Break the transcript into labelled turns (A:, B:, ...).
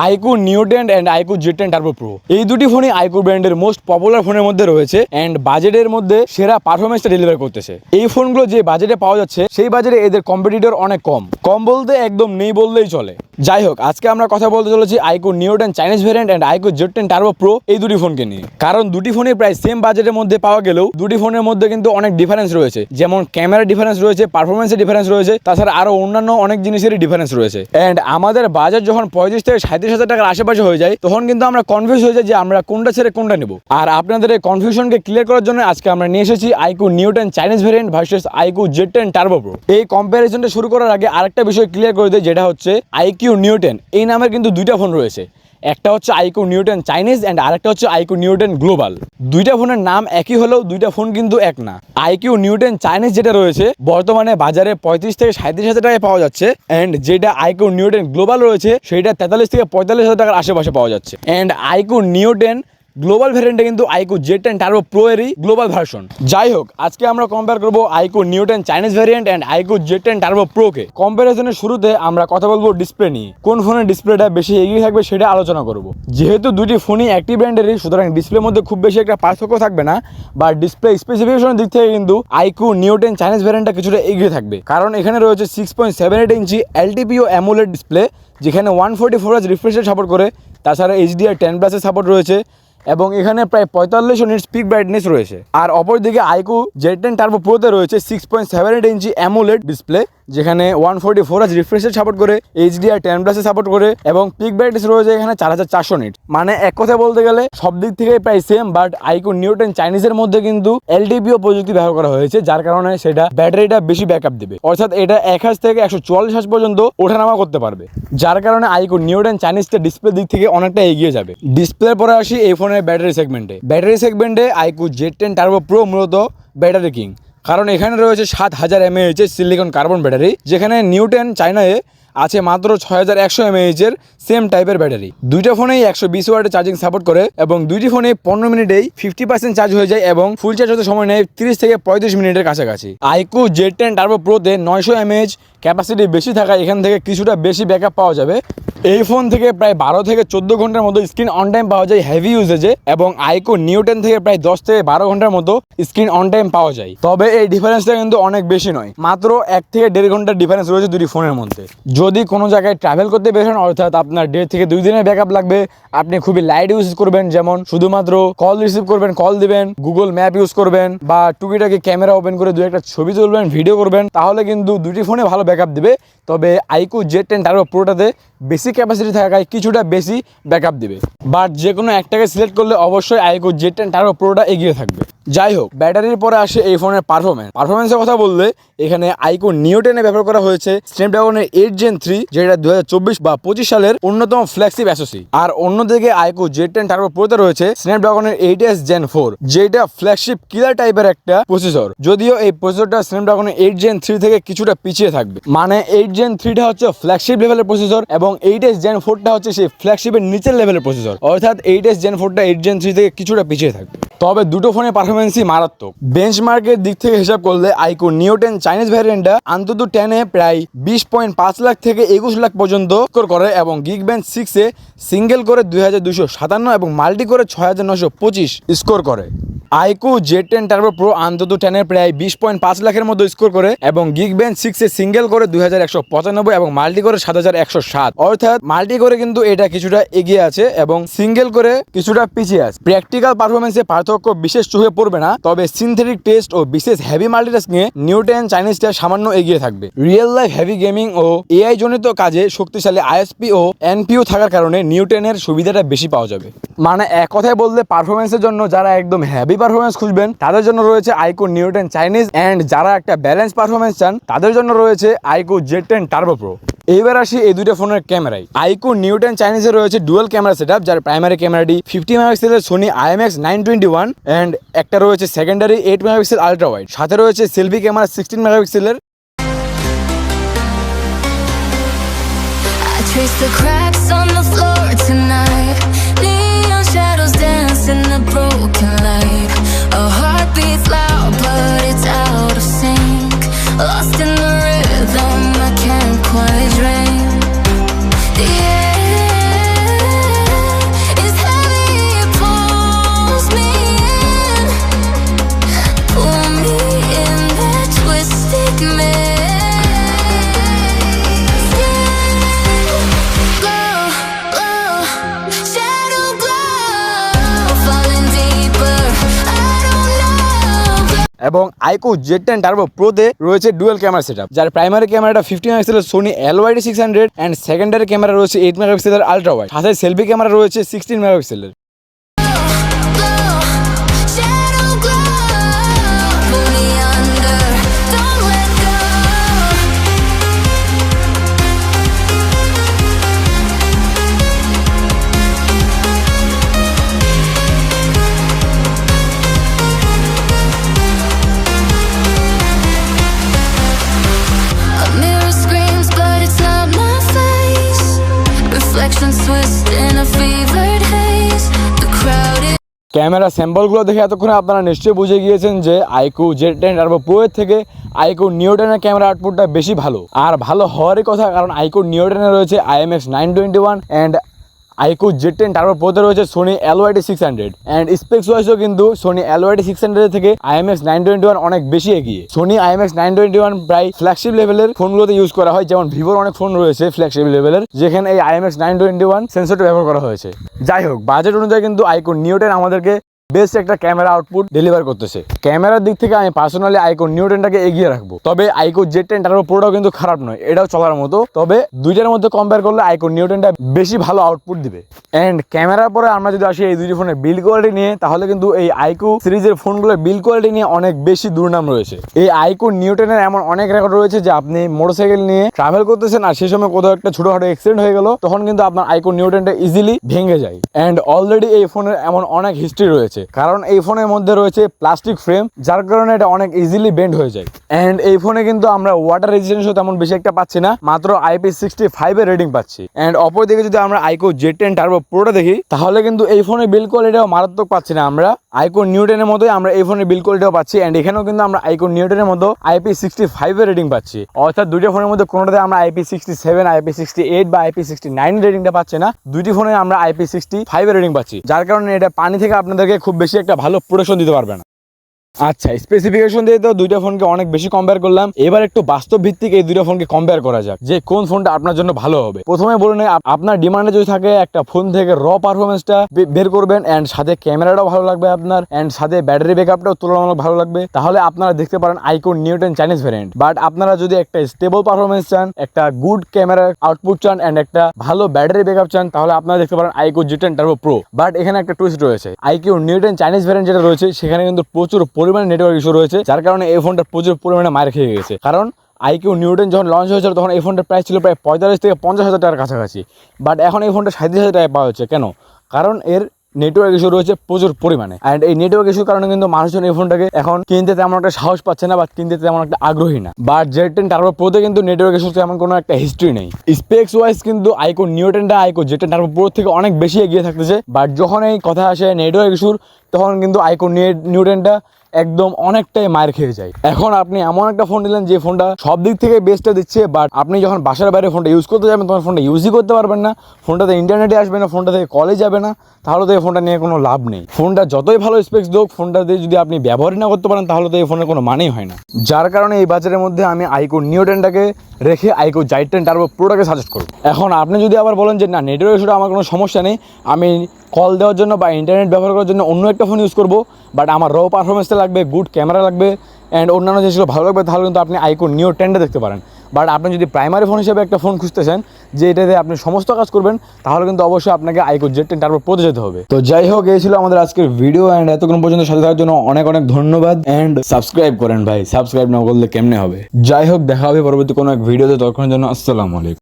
A: IQOO Neo ten and iQOO Z ten Turbo Pro এই দুটি ফোনই আইকু ব্র্যান্ডের মোস্ট পপুলার ফোনের মধ্যে রয়েছে অ্যান্ড বাজেটের মধ্যে সেরা পারফরমেন্সটা ডেলিভার করতেছে। এই ফোনগুলো যে বাজেটে পাওয়া যাচ্ছে, সেই বাজেটে এদের কম্পিটিটর অনেক কম। কম বলতে একদম নেই বললেই চলে। যাই হোক, আজকে আমরা কথা বলতে চলেছি iQOO Neo ten Chinese variant and iQOO Z ten Turbo Pro এই দুটি ফোনকে নিয়ে। কারণ দুটি ফোনই প্রায় সেম বাজেটের মধ্যে পাওয়া গেলেও দুটি ফোনের মধ্যে কিন্তু অনেক ডিফারেন্স রয়েছে। যেমন ক্যামেরা ডিফারেন্স রয়েছে পারফরমেন্সের ডিফারেন্স রয়েছে, তাছাড়া আরও অন্যান্য অনেক জিনিসেরই ডিফারেন্স রয়েছে। অ্যান্ড আমাদের বাজার যখন পঁয়ত্রিশ থেকে সাঁত্রিশ হাজার টাকার আশেপাশে হয়ে যায়, তখন কিন্তু আমরা কনফিউজ হয়ে যাই যে আমরা কোনটা ছেড়ে কোনটা নেব। আর আপনাদের এই কনফিউশনকে ক্লিয়ার করার জন্য আজকে আমরা নিয়ে এসেছি iQOO Neo ten Chinese variant versus iQOO Z ten Turbo Pro এই কম্প্যারিজনটা শুরু করার আগে আরেকটা বিষয় ক্লিয়ার করে দেয় যেটা হচ্ছে আইকিউ নিউটেন এই নামের কিন্তু দুইটা ফোন রয়েছে। একটা হচ্ছে আইকো নিউটন চাইনিজ অ্যান্ড আরেকটা হচ্ছে আইকো নিউটন গ্লোবাল। দুইটা ফোনের নাম একই হলেও দুইটা ফোন কিন্তু এক না। আইকিউ নিউটন চাইনিজ যেটা রয়েছে, বর্তমানে বাজারে পঁয়ত্রিশ থেকে সাঁত্রিশ হাজার টাকায় পাওয়া যাচ্ছে অ্যান্ড যেটা আইকো নিউটন গ্লোবাল রয়েছে সেটা তেতাল্লিশ থেকে পঁয়তাল্লিশ হাজার টাকার আশেপাশে পাওয়া যাচ্ছে। অ্যান্ড আইকো নিউটেন গ্লোবাল ভ্যারিয়েন্টে কিন্তু iQOO Z ten Turbo Pro এরই গ্লোবাল ভার্সন যাই হোক আজকে আমরা কম্পেয়ার করব iQOO Neo ten Chinese variant and iQOO Z ten Turbo প্রোকে কম্পারিজনের শুরুতে আমরা কথা বলব ডিসপ্লে নিয়ে। কোন ফোনের ডিসপ্লেটা বেশি এগিয়ে থাকবে সেটা আলোচনা করব। যেহেতু দুটি ফোনই একটি ব্র্যান্ডেরই সুতরাং ডিসপ্লের মধ্যে খুব বেশি একটা পার্থক্য থাকবে না বা ডিসপ্লে স্পেসিফিকেশনের দিক থেকে কিন্তু আইকু নিউটেন চাইনিজ ভ্যারিয়েন্টটা কিছুটা এগিয়ে থাকবে। কারণ এখানে রয়েছে six point seven eight inch LTPO AMOLED display যেখানে ওয়ান ফোর্টি ফোর আজ রিফ্রেশের সাপোর্ট করে। তাছাড়া এইচডিআর টেন প্লাসের সাপোর্ট রয়েছে। এবং এখানে প্রায় পঁয়তাল্লিশ ইউনিট স্পিক ব্রাইটনেস রয়েছে। আর অপরদিকে আইকু জেড টেন টার্বো প্রোতে রয়েছে six point seven eight inch AMOLED display যেখানে ওয়ান ফোর্টি ফোর আজ রিফ্রেশের সাপোর্ট করে এইচডিআর টেন প্লাসে সাপোর্ট করে, এবং পিক ব্রাইটনেস রয়েছে এখানে চার হাজার চারশো নিট মানে এক কথা বলতে গেলে, সব দিক থেকেই প্রায় same but iQOO Neo ten চাইনিজের মধ্যে কিন্তু এলডিপিও প্রযুক্তি ব্যবহার করা হয়েছে, যার কারণে সেটা ব্যাটারিটা বেশি ব্যাকআপ দেবে। অর্থাৎ এটা এক হাজ থেকে একশো চুয়াল্লিশ হাজ পর্যন্ত ওঠানামা করতে পারবে। যার কারণে আইকু নিউটেন চাইনিজটা ডিসপ্লে দিক থেকে অনেকটা এগিয়ে যাবে। ডিসপ্লের পরে আসি এই ফোনের ব্যাটারি সেগমেন্টে ব্যাটারি সেগমেন্টে iQOO Z ten Turbo Pro মূলত ব্যাটারি কিং কারণ এখানে রয়েছে সাত হাজার এমএএইচ এর সিলিকন কার্বন ব্যাটারি যেখানে নিউটেন চায়নায় আছে মাত্র ছয় হাজার একশো এমএএইচ এর সেম টাইপের ব্যাটারি দুইটা ফোনেই একশো বিশ ওয়াটের চার্জিং সাপোর্ট করে এবং দুইটি ফোনে পনেরো মিনিটেই ফিফটি পার্সেন্ট চার্জ হয়ে যায় এবং ফুল চার্জ হতে সময় নেয় তিরিশ থেকে পঁয়ত্রিশ মিনিটের কাছাকাছি। আইকু জেড টেন টার্বো প্রোতে নয়শো এমএএইচ ক্যাপাসিটি বেশি থাকায় এখান থেকে কিছুটা বেশি ব্যাকআপ পাওয়া যাবে। এই ফোন থেকে প্রায় বারো থেকে চোদ্দ ঘণ্টার মতো স্ক্রিন অন টাইম পাওয়া যায় হেভি ইউজেজে এবং আইকো নিউটেন থেকে প্রায় দশ থেকে বারো ঘণ্টার মতো স্ক্রিন অন টাইম পাওয়া যায়। তবে এই ডিফারেন্সটা কিন্তু অনেক বেশি নয়, মাত্র এক থেকে দেড় ঘণ্টার ডিফারেন্স রয়েছে দুটি ফোনের মধ্যে। যদি কোনো জায়গায় ট্রাভেল করতে বেরোন, অর্থাৎ আপনার দেড় থেকে দুই দিনের ব্যাকআপ লাগবে, আপনি খুবই লাইট ইউজ করবেন, যেমন শুধুমাত্র কল রিসিভ করবেন কল দিবেন গুগল ম্যাপ ইউজ করবেন, বা টুকিটাকি ক্যামেরা ওপেন করে দু একটা ছবি তুলবেন ভিডিও করবেন, তাহলে কিন্তু দুটি ফোনে ভালো ব্যাকআপ দিবে। তবে আইকু জেড টেন টার্বো প্রোটাতে বেশি ক্যাপাসিটি থাকায় কিছুটা বেশি ব্যাকআপ দেবে। বাট যে কোনো একটাকে সিলেক্ট করলে অবশ্যই আইকো জেড টেন টার্বো প্রোটা এগিয়ে থাকবে। যাই হোক, ব্যাটারির পরে আসে এই ফোনের পারফরমেন্স পারফরমেন্সের কথা বললে, এখানে আইকো নিউ নিউটেনে ব্যবহার করা হয়েছে স্ন্যাপড্রাগনের এইট জেন থ্রি যেটা দু হাজার চব্বিশ বা পঁচিশ সালের অন্যতম ফ্ল্যাগশিপ অ্যাসোসি আর অন্যদিকে আইকো জেড টেন টার্বো প্রোতে রয়েছে স্ন্যাপড্রাগনের এইট এস জেন ফোর যেটা ফ্ল্যাগশিপ কিলার টাইপের একটা প্রসেসর যদিও এই প্রসেসরটা স্ন্যাপড্রাগনের এইট জেন থ্রি থেকে কিছুটা পিছিয়ে থাকবে। মানে এইট জেন থ্রিটা হচ্ছে ফ্ল্যাগশিপ লেভেলের প্রসেসর এবং এইট এস জেন ফোরটা হচ্ছে সেই ফ্ল্যাগশিপের নিচের লেভেলের প্রসেসর অর্থাৎ এইট এস জেন ফোরটা এইট জেন থ্রি থেকে কিছুটা পিছিয়ে থাকবে। তবে দুটো ফোনের পারফরমেন্সই মারাত্মক। বেঞ্চমার্কের দিক থেকে হিসাব করলে আইকো নিউটেন চাইনিজ ভ্যারিয়েন্টটা অন্তত টেনে প্রায় বিশ পয়েন্ট পাঁচ লাখ থেকে একুশ লাখ পর্যন্ত স্কোর করে এবং গিগ বেঞ্চ সিক্সে সিঙ্গেল করে দুই হাজার দুশো সাতান্ন এবং মাল্টি করে ছয় হাজার নশো পঁচিশ স্কোর করে। IQOO Z ten Turbo Pro অন্তত টেনে প্রায় বিশ পয়েন্ট পাঁচ লাখের মতো স্কোর করে এবং গিগ বেঞ্চ সিক্সে সিঙ্গেল করে দুই হাজার একশো পঁচানব্বই এবং মাল্টি করে সাত হাজার একশো সাত। অর্থাৎ মাল্টি করে কিন্তু এটা কিছুটা এগিয়ে আছে এবং সিঙ্গেল করে কিছুটা পিছিয়ে আছে। প্র্যাকটিক্যাল পারফরমেন্সে পার্থক্য বিশেষ চোখে পড়বে না, তবে সিনথেটিক টেস্ট ও বিশেষ হেভি মাল্টিটাস্কিংয়ে নিউটেন চাইনিজটা সামান্য এগিয়ে থাকবে। রিয়েল লাইফ হেভি গেমিং ও এআই জনিত কাজে শক্তিশালী আইএসপি ও এনপিও থাকার কারণে নিউটেনের সুবিধাটা বেশি পাওয়া যাবে। মানে এক কথায় বললে পারফরমেন্সের জন্য যারা একদম হেভি পারফরমেন্স খুঁজবেন, তাদের জন্য রয়েছে আইকো নিউটেন চাইনিজ অ্যান্ড যারা একটা ব্যালেন্স পারফরমেন্স চান, তাদের জন্য রয়েছে iQOO Z ten Turbo Pro এইবার আসি এই দুটো ফোনের ক্যামেরায়। আইকো নিউটেন চাইনিজে রয়েছে ডুয়েল ক্যামেরা সেট যার প্রাইমারি ক্যামেরাটি ফিফটি মেগাপিক্সেলের Sony IMX nine twenty one and একটা রয়েছে secondary eight megapixel ultra wide সাথে রয়েছে সেলফি ক্যামেরা সিক্সটিন মেগাপিক্সেলের.
B: Lost in the
A: এবং আইকো জেড টেন টার্বো প্রোতে রয়েছে ডুয়েল ক্যামেরা সেট যার প্রাইমারি ক্যামেরাটা ফিফটি মেগাপিক্সেলের Sony LYT six hundred and secondary camera রয়েছে এইট মেগাপিক্সেলের আলট্রা ওয়াইড সাথে সেলফি ক্যামেরা রয়েছে সিক্সটিন মেগাপিক্সেলের ক্যামেরা স্যাম্পলগুলো দেখে এতক্ষণে আপনারা নিশ্চয়ই বুঝে গিয়েছেন যে আইকু জেড টেন আর পোয়ের থেকে আইকু নিউটেনের ক্যামেরা আউটপুটটা বেশি ভালো। আর ভালো হওয়ারই কথা, কারণ আইকু নিউটেনে রয়েছে IMX nine twenty one and iQOO Z ten তারপর প্রোতে রয়েছে Sony LYT six hundred and specs ওয়াইজও কিন্তু সোনি এলওয়াইটি সিক্স হান্ড্রেড থেকে আইএমএক্স নাইন টোয়েন্টি ওয়ান অনেক বেশি এগিয়ে। Sony IMX nine twenty one প্রায় ফ্ল্যাগশিপ লেভেলের ফোনগুলোতে ইউজ করা হয়, যেমন ভিভোর অনেক ফোন রয়েছে ফ্ল্যাগশিপ লেভেলের যেখানে এই আইএমএক্স নাইন টোয়েন্টি ওয়ান সেন্সরটি ব্যবহার করা হয়েছে। যাই হোক বাজেট অনুযায়ী কিন্তু আইকু নিউটেন আমাদেরকে বেস্ট একটা ক্যামেরা আউটপুট ডেলিভার করতেছে। ক্যামেরার দিক থেকে আমি পার্সোনালি আইকো নিউটেনটাকে এগিয়ে রাখব। তবে আইকো জেড টেন টার্বো প্রোটাও কিন্তু খারাপ নয়, এটাও চলার মতো। তবে দুইটার মধ্যে কম্পেয়ার করলে আইকো নিউটেনটা বেশি ভালো আউটপুট দিবে। অ্যান্ড ক্যামেরার পরে আমরা যদি আসি এই দুইটি ফোনের বিল কোয়ালিটি নিয়ে, তাহলে কিন্তু এই আইকো সিরিজের ফোনগুলোর বিল কোয়ালিটি নিয়ে অনেক বেশি দুর্নাম রয়েছে। এই আইকো নিউটেনের এমন অনেক রেকর্ড রয়েছে যে আপনি মোটরসাইকেল নিয়ে ট্রাভেল করতেছেন আর সেই সময় কোথাও একটা ছোটখাটো অ্যাক্সিডেন্ট হয়ে গেল, তখন কিন্তু আপনার আইকো নিউটেনটা ইজিলি ভেঙে যায়। অ্যান্ড অলরেডি এই ফোনের এমন অনেক হিস্ট্রি রয়েছে। কারণ এই ফোনের মধ্যে রয়েছে প্লাস্টিক ফ্রেম যার কারণে এটা অনেক ইজিলি বেন্ড হয়ে যায়। অ্যান্ড এই ফোনে কিন্তু আমরা ওয়াটার রেজিস্ট্যান্সও তেমন বেশি একটা পাচ্ছি না, মাত্র আইপি সিক্সটি ফাইভের রেটিং পাচ্ছি। অ্যান্ড অপরদিকে যদি আমরা আইকো জেড টেন টার্বো প্রোটা দেখি, তাহলে কিন্তু এই ফোনের বিল কোয়ালিটিও মারাত্মক পাচ্ছি না আমরা। আইকো নিউটেনের মতোই আমরা এই ফোনের বিল কোয়ালিটিও পাচ্ছি অ্যান্ড এখানেও কিন্তু আমরা আইকো নিউটেনের মতো আইপি সিক্সটি ফাইভের রেটিং পাচ্ছি। অর্থাৎ দুইটা ফোনের মধ্যে কোনোটাতে আমরা IP sixty seven IP sixty eight বা আইপি সিক্সটি নাইন রেটিংটা পাচ্ছি না, দুইটি ফোনে আমরা আইপি সিক্সটি ফাইভের রেটিং পাচ্ছি। যার কারণে এটা পানি থেকে আপনাদেরকে খুব বেশি একটা ভালো প্রোডাকশন দিতে পারবে না। আচ্ছা স্পেসিফিকেশন দিয়ে তো দুইটা ফোনকে অনেক বেশি কম্পেয়ার করলাম। এবার একটু বাস্তব ভিত্তিক এই দুইটা ফোনকে কম্পেয়ার করা যাক, যে কোন ফোনটা আপনার জন্য ভালো হবে। প্রথমে বলে নেই আপনার ডিমান্ডে যদি থাকে একটা ফোন থেকে র পারফরমেন্সটা বের করবেন অ্যান্ড সাথে ক্যামেরাটাও ভালো লাগবে আপনার অ্যান্ড সাথে ব্যাটারি ব্যাকআপটাও তুলনামূলক ভালো লাগবে। তাহলে আপনারা দেখতে পারেন iQOO Neo ten Chinese variant but আপনারা যদি একটা স্টেবল পারফরমেন্স চান, একটা গুড ক্যামেরা আউটপুট চান অ্যান্ড একটা ভালো ব্যাটারি ব্যাকআপ চান, তাহলে আপনারা দেখতে পারেন iQOO Z ten Turbo Pro but এখানে একটা টুইস্ট রয়েছে। আইকিউ নিউটন চাইনিজ ভ্যারিয়েন্ট যেটা রয়েছে, সেখানে কিন্তু প্রচুর পরিমাণে নেটওয়ার্ক ইস্যু রয়েছে, যার কারণে এই ফোনটা প্রচুর পরিমাণে মার খেয়ে গেছে। কারণ আইকিউ নিউটন যখন লঞ্চ হয়েছিল, তখন এই ফোনটার প্রাইস ছিল প্রায় পঁয়তাল্লিশ থেকে পঞ্চাশ হাজার টাকার কাছাকাছি। বাট এখন এই ফোনটা সাঁত্রিশ হাজার টাকায় পাওয়া হচ্ছে কেন? কারণ এর নেটওয়ার্ক ইস্যু রয়েছে প্রচুর পরিমাণে। অ্যান্ড এই নেটওয়ার্ক ইস্যুর কারণে কিন্তু মানুষজন এই ফোনটাকে এখন কিনতে তেমন একটা সাহস পাচ্ছে না বা কিনতে তেমন একটা আগ্রহী না। বাট জেড টেন টার্বো প্রোতে কিন্তু নেটওয়ার্ক ইস্যুর তেমন কোনো একটা হিস্ট্রি নেই। স্পেক্স ওয়াইজ কিন্তু iQOO নিউটেনটা iQOO Z ten Turbo Pro থেকে অনেক বেশি এগিয়ে থাকতেছে। বাট যখন এই কথা আসে নেটওয়ার্ক ইস্যুর তখন কিন্তু আইকো নিউটেনটা একদম অনেকটাই মার খেয়ে যায়। এখন আপনি এমন একটা ফোন নিলেন যে ফোনটা সব দিক থেকে বেস্টটা দিচ্ছে বাট আপনি যখন বাসার বাইরে ফোনটা ইউজ করতে যাবেন, তখন ফোনটা ইউজই করতে পারবেন না। ফোনটাতে ইন্টারনেটে আসবে না ফোনটা থেকে কলে যাবে না। তাহলে তো ফোনটা নিয়ে কোনো লাভ নেই। ফোনটা যতই ভালো স্পেক্স হোক ফোনটা দিয়ে যদি আপনি ব্যবহারই না করতে পারেন, তাহলে তো এই ফোনের কোনো মানেই হয় না। যার কারণে এই বাজারের মধ্যে আমি আইকো নিউ টেনটাকে রেখে আইকো জাইট টেন টার্বো প্রোটাকে সাজেস্ট করব। এখন আপনি যদি আবার বলেন যে, না নেটওয়ার্ক ইস্যুটা আমার কোনো সমস্যা নেই, আমি কল দেওয়ার জন্য বা ইন্টারনেট ব্যবহার করার জন্য অন্য একটা ফোন ইউজ করব বাট আমার র পারফরমেন্সটা লাগবে গুড ক্যামেরা লাগবে অ্যান্ড অন্যান্য জিনিসগুলো ভালো লাগবে, তাহলে কিন্তু আপনি আইকো নিও টেনটা দেখতে পারেন। বাট আপনি যদি প্রাইমারি ফোন হিসেবে একটা ফোন খুঁজতেছেন, যে এটাতে আপনি সমস্ত কাজ করবেন, তাহলে কিন্তু অবশ্যই আপনাকে আইকো জেড টেন তারপর পড়তে যেতে হবে। তো যাই হোক, এই ছিল আমাদের আজকের ভিডিও অ্যান্ড এতক্ষণ পর্যন্ত সাথে থাকার জন্য অনেক অনেক ধন্যবাদ অ্যান্ড সাবস্ক্রাইব করেন ভাই। সাবস্ক্রাইব না করলে কেমনে হবে? যাই হোক, দেখা হবে পরবর্তী কোনো এক ভিডিওতে তখন জন্য আসসালামু আলাইকুম।